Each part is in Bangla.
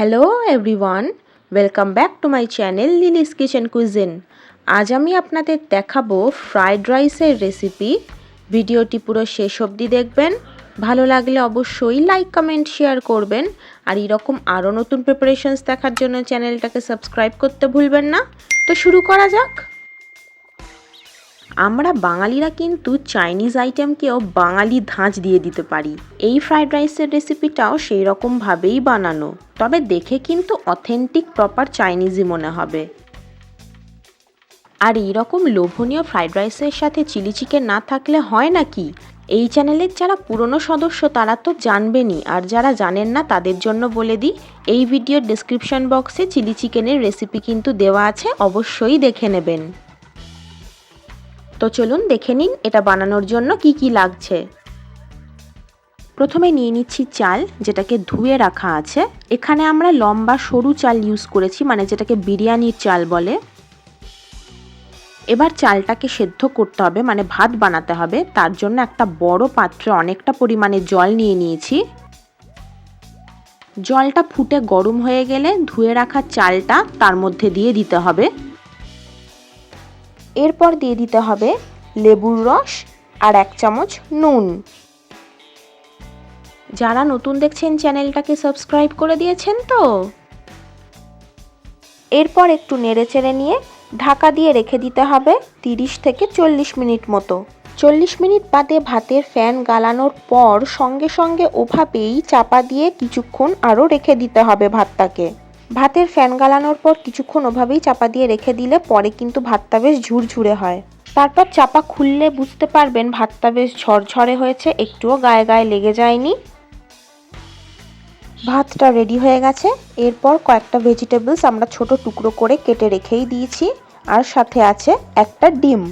Hello everyone welcome back to my channel Lili's Kitchen Cuisine আজ আমি আপনাদের দেখাবো ফ্রাইড রাইসের রেসিপি ভিডিওটি পুরো শেষ অবধি দেখবেন। ভালো লাগলে অবশ্যই লাইক কমেন্ট শেয়ার করবেন। আর এরকম আরও নতুন প্রিপারেশনস দেখার জন্য চ্যানেলটাকে সাবস্ক্রাইব করতে ভুলবেন না। তো শুরু করা যাক। আমরা বাঙালিরা কিন্তু চাইনিজ আইটেমকেও বাঙালি ধাঁচ দিয়ে দিতে পারি। এই ফ্রাইড রাইসের রেসিপিটাও সেই রকমভাবেই বানানো। তবে দেখে কিন্তু অথেন্টিক প্রপার চাইনিজই মনে হবে। আর এইরকম লোভনীয় ফ্রাইড রাইসের সাথে চিলি চিকেন না থাকলে হয় নাকি এই চ্যানেলের যারা পুরনো সদস্য, তারা তো জানবেনই। আর যারা জানেন না, তাদের জন্য বলে দিই, এই ভিডিওর ডিসক্রিপশন বক্সে চিলি চিকেনের রেসিপি কিন্তু দেওয়া আছে। অবশ্যই দেখে নেবেন। তো চলুন দেখে নিন এটা বানানোর জন্য কি কি লাগছে। প্রথমে নিয়ে নিচ্ছি চাল, যেটাকে ধুয়ে রাখা আছে। এখানে আমরা লম্বা সরু চাল ইউজ করেছি মানে যেটাকে বিরিয়ানির চাল বলে। এবার চালটাকে সেদ্ধ করতে হবে মানে ভাত বানাতে হবে। তার জন্য একটা বড় পাত্রে অনেকটা পরিমাণে জল নিয়ে নিয়েছি। জলটা ফুটে গরম হয়ে গেলে ধুয়ে রাখা চালটা তার মধ্যে দিয়ে দিতে হবে। এরপর দিয়ে দিতে হবে লেবুর রস আর এক চামচ নুন। যারা নতুন দেখছেন চ্যানেলটাকে সাবস্ক্রাইব করে দিয়েছেন তো? এরপর একটু নেড়ে চেড়ে নিয়ে ঢাকা দিয়ে রেখে দিতে হবে তিরিশ থেকে চল্লিশ মিনিট মতো। চল্লিশ মিনিট বাদে ভাতের ফ্যান গালানোর পর সঙ্গে সঙ্গে ওভাবেই চাপা দিয়ে কিছুক্ষণ আরও রেখে দিতে হবে ভাতটাকে। ভাতের ফ্যান গালানোর পর কিছুক্ষণ ওভাবেই চাপা দিয়ে রেখে দিলে পরে কিন্তু ভাতটা বেশ ঝুরঝুরে হয়। তারপর চাপা খুললে বুঝতে পারবেন ভাতটা বেশ ঝরঝরে হয়েছে, একটুও গায়ে গায়ে লেগে যায়নি। ভাতটা রেডি হয়ে গেছে। এরপর কয়েকটা ভেজিটেবলস আমরা ছোট টুকরো করে কেটে রেখেই দিয়েছি। আর সাথে আছে একটা ডিম।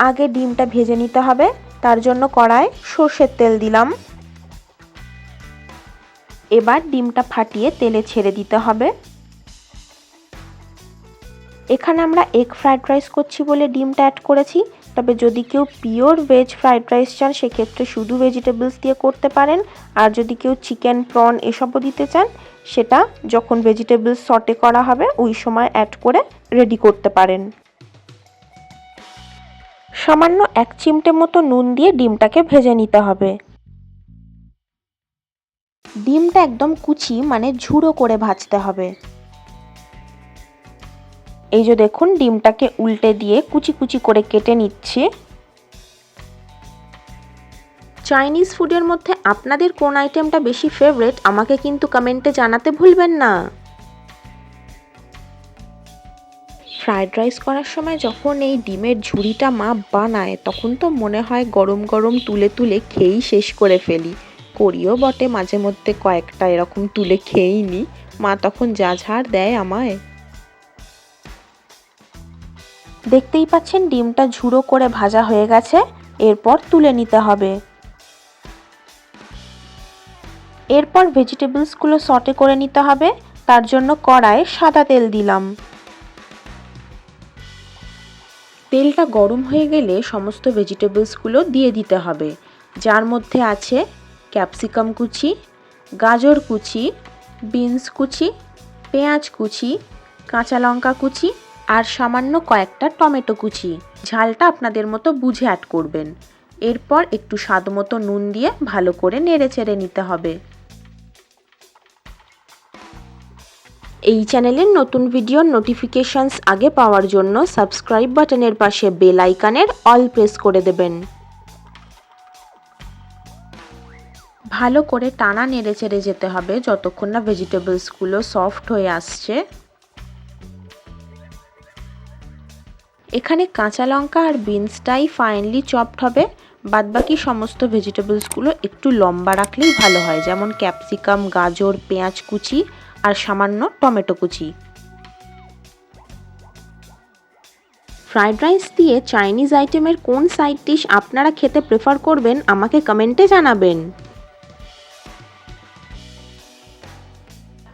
আগে ডিমটা ভেজে নিতে হবে। তার জন্য কড়ায় সর্ষের তেল দিলাম। এবার ডিমটা ফাটিয়ে তেলে ছেড়ে দিতে হবে। এখানে আমরা এগ ফ্রাইড রাইস করছি বলে ডিমটা অ্যাড করেছি। তবে যদি কেউ পিওর ভেজ ফ্রাইড রাইস চান, সেক্ষেত্রে শুধু ভেজিটেবলস দিয়ে করতে পারেন। আর যদি কেউ চিকেন প্রন এসবও দিতে চান, সেটা যখন ভেজিটেবলস সটে করা হবে, ওই সময় অ্যাড করে রেডি করতে পারেন। সামান্য এক চিমটে মতো নুন দিয়ে ডিমটাকে ভেজে নিতে হবে। ডিমটা একদম কুচি মানে ঝুড়ো করে ভাজতে হবে। এই যে দেখুন, ডিমটাকে উল্টে দিয়ে কুচি কুচি করে কেটে নিচ্ছি। চাইনিজ ফুডের মধ্যে আপনাদের কোন আইটেমটা বেশি ফেভারেট আমাকে কিন্তু কমেন্টে জানাতে ভুলবেন না। ফ্রায়েড রাইস করার সময় যখন এই ডিমের ঝুড়িটা মা বানায়, তখন তো মনে হয় গরম গরম তুলে তুলে খেয়েই শেষ করে ফেলি। করিও, বটে। মাঝে মধ্যে কয়েকটা এরকম তুলে খেয়েই নি। মা তখন যা ঝাড় দেয় আমায়। দেখতেই পাচ্ছেন ডিমটা ঝুড়ো করে ভাজা হয়ে গেছে। এরপর তুলে নিতে হবে। এরপর ভেজিটেবলসগুলো সটে করে নিতে হবে। তার জন্য কড়ায় সাদা তেল দিলাম। তেলটা গরম হয়ে গেলে সমস্ত ভেজিটেবলসগুলো দিয়ে দিতে হবে। যার মধ্যে আছে ক্যাপসিকাম কুচি, গাজর কুচি, বিনস কুচি, পেঁয়াজ কুচি, কাঁচা লঙ্কা কুচি আর সামান্য কয়েকটা টমেটো কুচি। ঝালটা আপনাদের মতো বুঝে অ্যাড করবেন। এরপর একটু স্বাদ মতো নুন দিয়ে ভালো করে নেড়ে চেড়ে নিতে হবে। এই চ্যানেলের নতুন ভিডিওর নোটিফিকেশনস আগে পাওয়ার জন্য সাবস্ক্রাইব বাটনের পাশে বেল আইকানের অল প্রেস করে দেবেন। ভালো করে টানা নেড়ে চেড়ে যেতে হবে যতক্ষণ না ভেজিটেবলসগুলো সফট হয়ে আসছে। এখানে কাঁচা লঙ্কা আর বিনসটাই ফাইনলি চপড হবে। বাদবাকি সমস্ত ভেজিটেবলসগুলো একটু লম্বা রাখলেই ভালো হয়, যেমন ক্যাপসিকাম, গাজর, পেঁয়াজ কুচি আর সামান্য টমেটো কুচি। ফ্রাইড রাইস দিয়ে চাইনিজ আইটেমের কোন সাইড ডিশ আপনারা খেতে প্রেফার করবেন আমাকে কমেন্টে জানাবেন।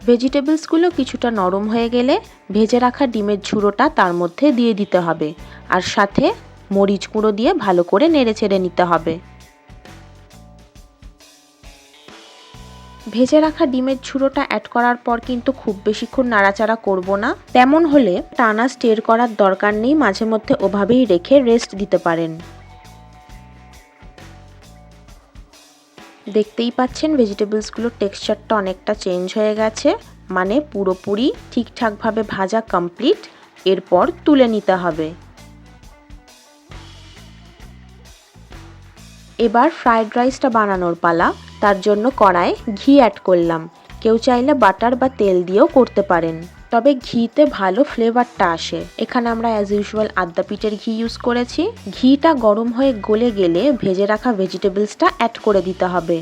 ভেজিটেবলসগুলো কিছুটা নরম হয়ে গেলে ভেজে রাখা ডিমের ঝুড়োটা তার মধ্যে দিয়ে দিতে হবে। আর সাথে মরিচ গুঁড়ো দিয়ে ভালো করে নেড়ে ছেড়ে নিতে হবে। ভেজে রাখা ডিমের ঝুড়োটা অ্যাড করার পর কিন্তু খুব বেশিক্ষণ নাড়াচাড়া করব না। তেমন হলে টানা স্টের করার দরকার নেই, মাঝে মধ্যে ওভাবেই রেখে রেস্ট দিতে পারেন। দেখতেই পাচ্ছেন ভেজিটেবলসগুলোর টেক্সচারটা অনেকটা চেঞ্জ হয়ে গেছে। মানে পুরোপুরি ঠিকঠাকভাবে ভাজা কমপ্লিট, এরপর তুলে নিতে হবে। এবার ফ্রায়েড রাইসটা বানানোর পালা। তার জন্য কড়ায় ঘি অ্যাড করলাম। কেউ চাইলে বাটার বা তেল দিয়েও করতে পারেন। তবে ঘিতে ভালো ফ্লেভারটা আসে। এখানে আমরা অ্যাজ ইউজুয়াল আদ্যা পিঠের ঘি ইউজ করেছি। ঘিটা গরম হয়ে গলে গেলে ভেজে রাখা ভেজিটেবলসটা অ্যাড করে দিতে হবে।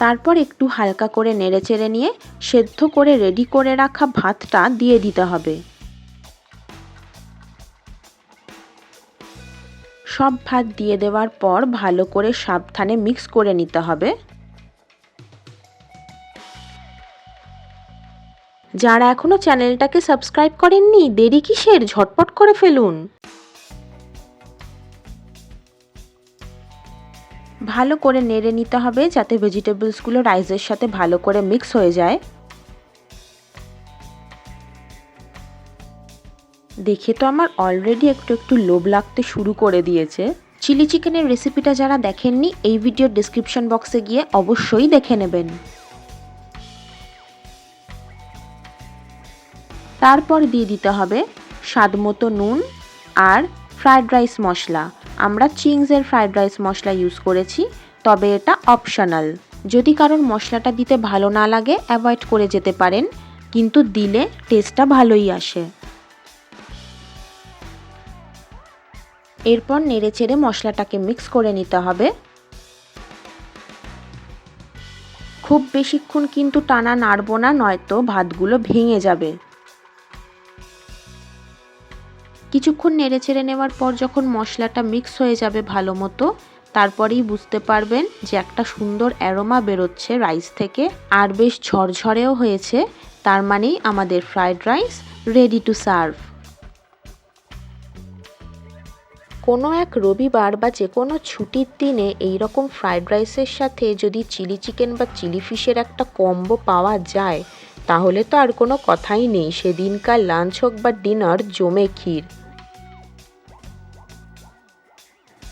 তারপর একটু হালকা করে নেড়েচেড়ে নিয়ে সেদ্ধ করে রেডি করে রাখা ভাতটা দিয়ে দিতে হবে। সব ভাত দিয়ে দেওয়ার পর ভালো করে সাবধানে মিক্স করে নিতে হবে। যারা এখনও চ্যানেলটাকে সাবস্ক্রাইব করেননি, দেরি কিসের? ঝটপট করে ফেলুন। ভালো করে নেড়ে নিতে হবে যাতে ভেজিটেবলসগুলো রাইসের সাথে ভালো করে মিক্স হয়ে যায়। দেখে তো আমার অলরেডি একটু একটু লোভ লাগতে শুরু করে দিয়েছে। চিলি চিকেনের রেসিপিটা যারা দেখেননি, এই ভিডিওর ডিসক্রিপশন বক্সে গিয়ে অবশ্যই দেখে নেবেন। তারপর দিয়ে দিতে হবে স্বাদ মতো নুন আর ফ্রায়েড রাইস মশলা। আমরা চিংসের ফ্রায়েড রাইস মশলা ইউজ করেছি, তবে এটা অপশনাল। যদি কারোর মশলাটা দিতে ভালো না লাগে, অ্যাভয়েড করে যেতে পারেন, কিন্তু দিলে টেস্টটা ভালোই আসে। এরপর নেড়ে চেড়ে মশলাটাকে মিক্স করে নিতে হবে। খুব বেশিক্ষণ কিন্তু টানা নাড়বো না, নয়তো ভাতগুলো ভেঙে যাবে। কিছুক্ষণ নেড়ে চেড়ে নেওয়ার পর যখন মশলাটা মিক্স হয়ে যাবে ভালো মতো, তারপরেই বুঝতে পারবেন যে একটা সুন্দর অ্যারোমা বেরোচ্ছে রাইস থেকে। আর বেশ ঝরঝরেও হয়েছে, তার মানেই আমাদের fried rice ready to serve কোনো এক রবিবার বা যে কোনো ছুটির দিনে এই রকম ফ্রায়েড রাইসের সাথে যদি চিলি চিকেন বা চিলি ফিশের একটা কম্বো পাওয়া যায়, তাহলে তো আর কোনো কথাই নেই। সেদিনকার লাঞ্চ হোক বা ডিনার জমে ক্ষীর।